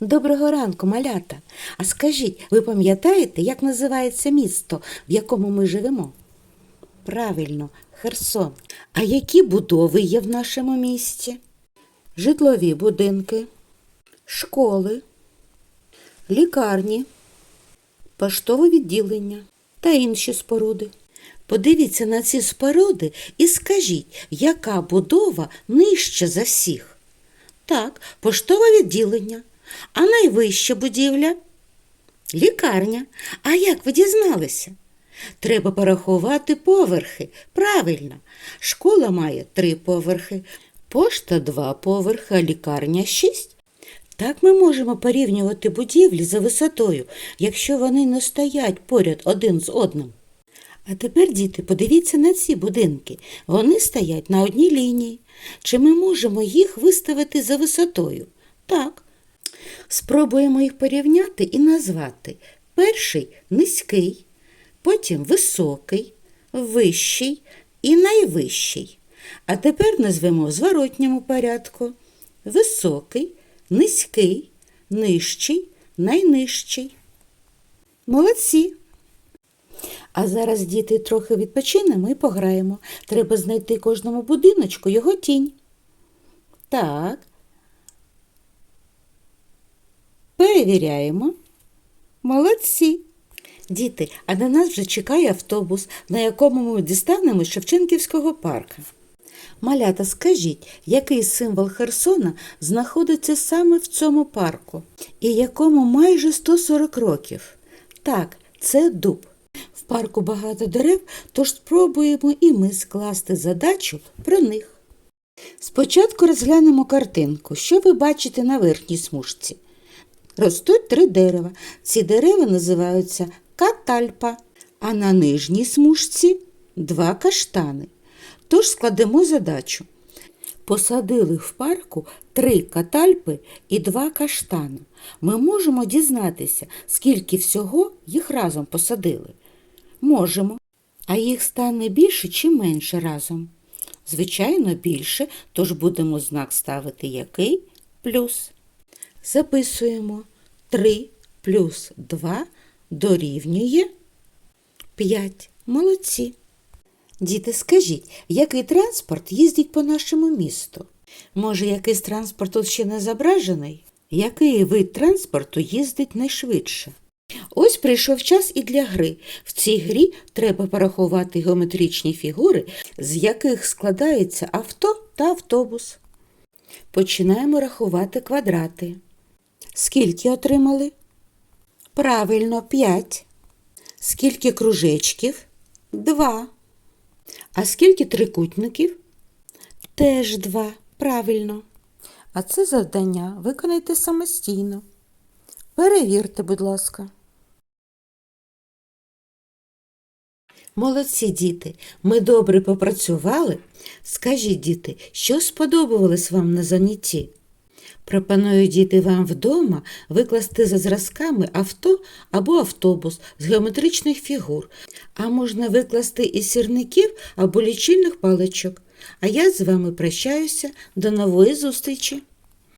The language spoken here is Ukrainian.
Доброго ранку, малята. А скажіть, ви пам'ятаєте, як називається місто, в якому ми живемо? Правильно, Херсон. А які будови є в нашому місті? Житлові будинки, школи, лікарні, поштове відділення та інші споруди. Подивіться на ці споруди і скажіть, яка будова нижча за всіх? Так, поштове відділення. А найвища будівля? Лікарня. А як ви дізналися? Треба порахувати поверхи. Правильно. Школа має три поверхи, пошта два поверхи, а лікарня шість. Так ми можемо порівнювати будівлі за висотою, якщо вони не стоять поряд один з одним. А тепер, діти, подивіться на ці будинки. Вони стоять на одній лінії. Чи ми можемо їх виставити за висотою? Спробуємо їх порівняти і назвати. Перший низький, потім високий, вищий і найвищий. А тепер назвемо в зворотньому порядку. Високий, низький, нижчий, найнижчий. Молодці! А зараз діти трохи відпочинемо і пограємо. Треба знайти кожному будиночку його тінь. Так. Перевіряємо. Молодці. Діти, а на нас вже чекає автобус, на якому ми дістанемо з Шевченківського парка. Малята, скажіть, який символ Херсона знаходиться саме в цьому парку, і якому майже 140 років? Так, це дуб. В парку багато дерев, тож спробуємо і ми скласти задачу про них. Спочатку розглянемо картинку. Що ви бачите на верхній смужці? Ростуть три дерева. Ці дерева називаються катальпа, а на нижній смужці два каштани. Тож складемо задачу. Посадили в парку три катальпи і два каштани. Ми можемо дізнатися, скільки всього їх разом посадили. Можемо. А їх стане більше чи менше разом? Звичайно, більше, тож будемо знак ставити який плюс. Записуємо 3 плюс 2 дорівнює 5. Молодці. Діти, скажіть, який транспорт їздить по нашому місту? Може, якийсь транспорт тут ще не зображений? Який вид транспорту їздить найшвидше? Ось прийшов час і для гри. В цій грі треба порахувати геометричні фігури, з яких складається авто та автобус. Починаємо рахувати квадрати. Скільки отримали? Правильно, 5. Скільки кружечків? Два. А скільки трикутників? Теж два. Правильно. А це завдання виконайте самостійно. Перевірте, будь ласка. Молодці діти, ми добре попрацювали. Скажіть, діти, що сподобалось вам на занятті? Пропоную діти вам вдома викласти за зразками авто або автобус з геометричних фігур, а можна викласти із сірників або лічильних паличок. А я з вами прощаюся. До нової зустрічі!